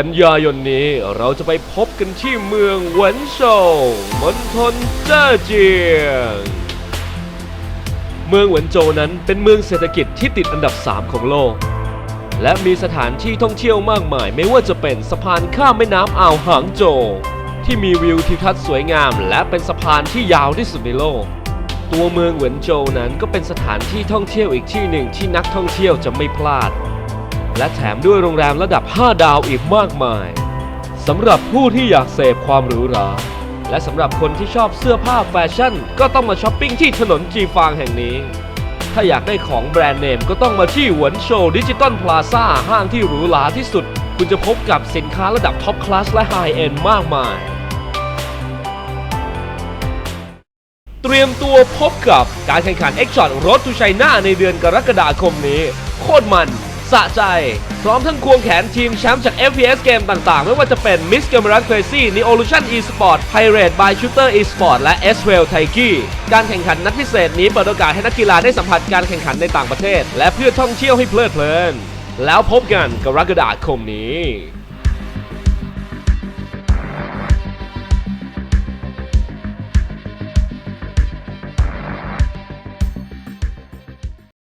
กันยายนนี้เราจะไปพบกันที่เมืองเหวินโซวมณฑลเจ้อเจียง เมืองเหวินโจวนั้นเป็นเมืองเศรษฐกิจที่ติดอันดับ 3 ของโลก และมีสถานที่ท่องเที่ยวมากมาย ไม่ว่าจะเป็นสะพานข้ามแม่น้ำอ่าวหางโจวที่มีวิวทิวทัศน์สวยงาม และเป็นสะพานที่ยาวที่สุดในโลก ตัวเมืองเหวินโจวนั้นก็เป็นสถานที่ท่องเที่ยวอีกที่หนึ่งที่นักท่องเที่ยวจะไม่พลาด และแถมด้วยโรงแรมระดับ 5 ดาวอีกมากมายสำหรับผู้ที่อยากเสพความหรูหราและสำหรับคนที่ชอบเสื้อผ้าแฟชั่น ก็ต้องมาช้อปปิ้งที่ถนนจีฟางแห่งนี้ ถ้าอยากได้ของแบรนด์เนมก็ต้องมาที่หวนโชว์ดิจิตอลพลาซ่าห้างที่หรูหราที่สุด คุณจะพบกับสินค้าระดับท็อปคลาสและไฮเอ็นมากมาย เตรียมตัวพบกับการแข่งขัน X Shot Road to China ในเดือนกรกฎาคมนี้ โคตรมัน สะใจ พร้อมทั้งควงแขนทีมแชมป์จาก FPS เกมต่างๆ ไม่ว่าจะเป็น Miss g a m e r a Crazy Neolution Esport Pirate by Shooter Esport และ s w e l l t a i k i การแข่งขันนัดพิเศษนี้เปิดโอกาสให้นักกีฬาได้สัมผัสการแข่งขันในต่างประเทศ และเพื่อท่องเที่ยวให้เพลิดเพลิน แล้วพบกันกรกฎาคมนี้